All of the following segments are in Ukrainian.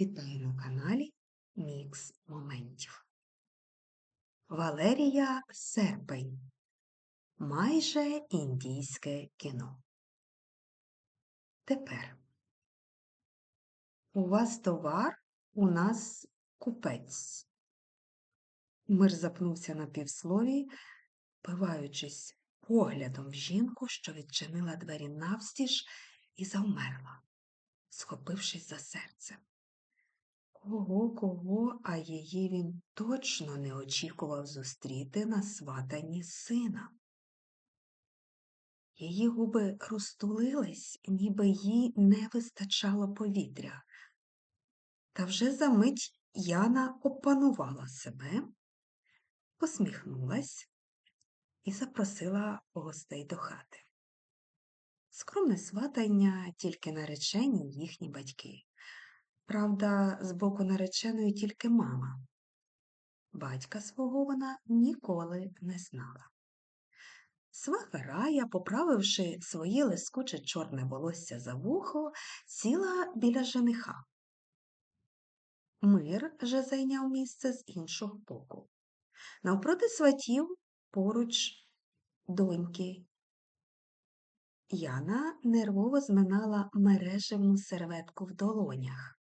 Вітаю на каналі Мікс Моментів. Валерія Серпень. Майже індійське кіно. Тепер. У вас товар, у нас купець. Мир запнувся на півслові, пиваючись поглядом в жінку, що відчинила двері навстіж і завмерла, схопившись за серце. Кого, кого, а її він точно не очікував зустріти на сватанні сина. Її губи розтулились, ніби їй не вистачало повітря. Та вже за мить Яна опанувала себе, посміхнулась і запросила гостей до хати. Скромне сватання тільки наречені їхні батьки. Правда, з боку нареченої тільки мама. Батька свого вона ніколи не знала. Сваха Рая, поправивши своє лискуче чорне волосся за вухо, сіла біля жениха. Мир же зайняв місце з іншого боку. Навпроти сватів поруч доньки. Яна нервово зминала мережевну серветку в долонях.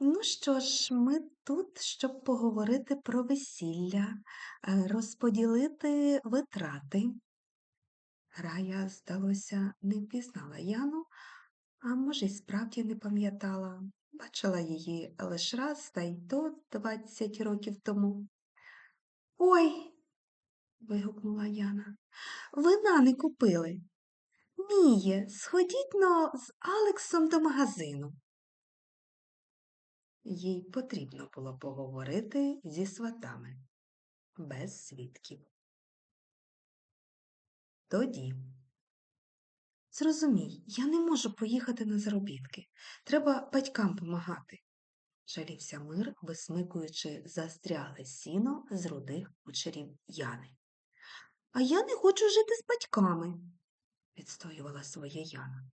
Ну що ж, ми тут, щоб поговорити про весілля, е, розподілити витрати. Рая, здалося, не впізнала Яну, а може, й справді не пам'ятала. Бачила її лише раз та й то двадцять років тому. Ой, вигукнула Яна, вина не купили. Міє, сходіть но з Алексом до магазину. Їй потрібно було поговорити зі сватами без свідків. Тоді. Зрозумій, я не можу поїхати на заробітки. Треба батькам помагати, жалівся мир, висмикуючи застрягле сіно з рудих кучерів Яни. А я не хочу жити з батьками, відстоювала своє Яна.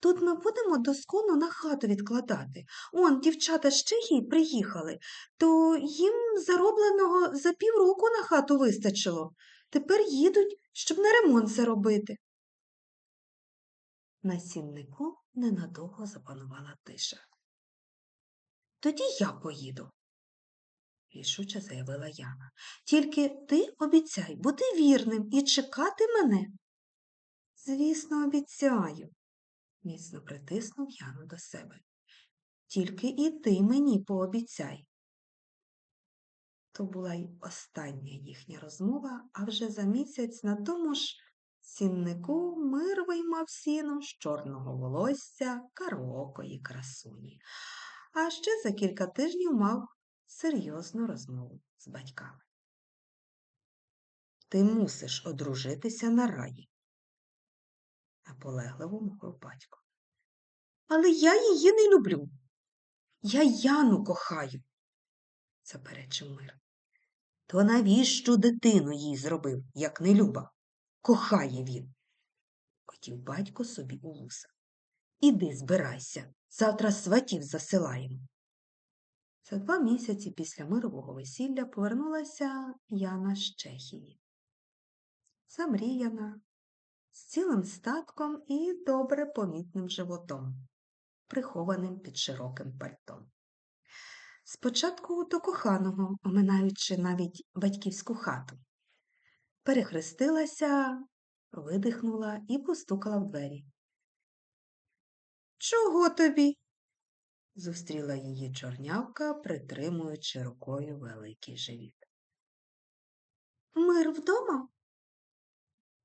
Тут ми будемо доскону на хату відкладати. Он, дівчата з Чехії приїхали, то їм заробленого за півроку на хату вистачило. Тепер їдуть, щоб на ремонт заробити. На сіннику ненадовго запанувала тиша. Тоді я поїду, рішуче заявила Яна. Тільки ти обіцяй бути вірним і чекати мене. Звісно, обіцяю, міцно притиснув Яну до себе. Тільки і ти мені пообіцяй. То була й остання їхня розмова, а вже за місяць на тому ж сіннику мир виймав сіно з чорного волосся кароокої красуні, а ще за кілька тижнів мав серйозну розмову з батьками. Ти мусиш одружитися на раї, наполегливо мовив батько. Але я її не люблю. Я Яну кохаю, заперечив мир. То навіщо дитину їй зробив, як не люба? Кохає він, хотів батько собі у вуса. Іди збирайся, завтра сватів засилаємо. За два місяці після мирового весілля повернулася Яна з Чехії. Замріяна, з цілим статком і добре помітним животом, прихованим під широким пальтом. Спочатку до коханого, оминаючи навіть батьківську хату, перехрестилася, видихнула і постукала в двері. Чого тобі? зустріла її чорнявка, притримуючи рукою великий живіт. Мир вдома?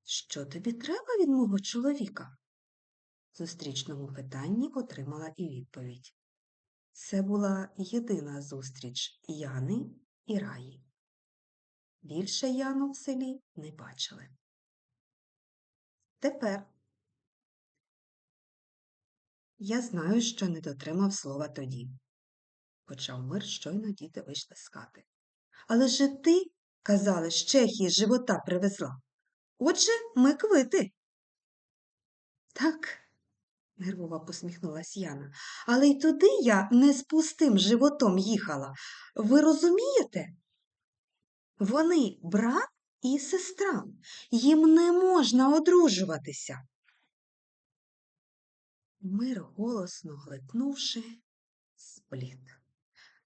Що тобі треба від мого чоловіка? Зустрічному питанні отримала і відповідь. Це була єдина зустріч Яни і Раї. Більше Яну в селі не бачили. Тепер я знаю, що не дотримав слова тоді, почав мир, щойно діти вийшли з хати. Але же ти, казали, з Чехії живота привезла. Отже, ми квити. Так, нервово посміхнулась Яна. Але й туди я не з пустим животом їхала. Ви розумієте? Вони брат і сестра. Їм не можна одружуватися. Мир, голосно глитнувши, спліт.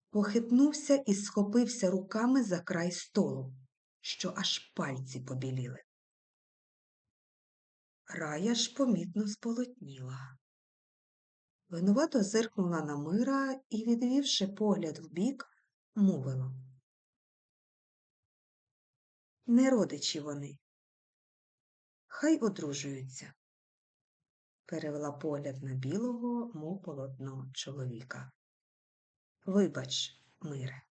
Похитнувся і схопився руками за край столу, що аж пальці побіліли. Рая ж помітно сполотніла. Винувато зиркнула на мира і, відвівши погляд вбік, мовила. Не родичі вони. Хай одружуються. Перевела погляд на білого, мов полотно чоловіка. Вибач, мире.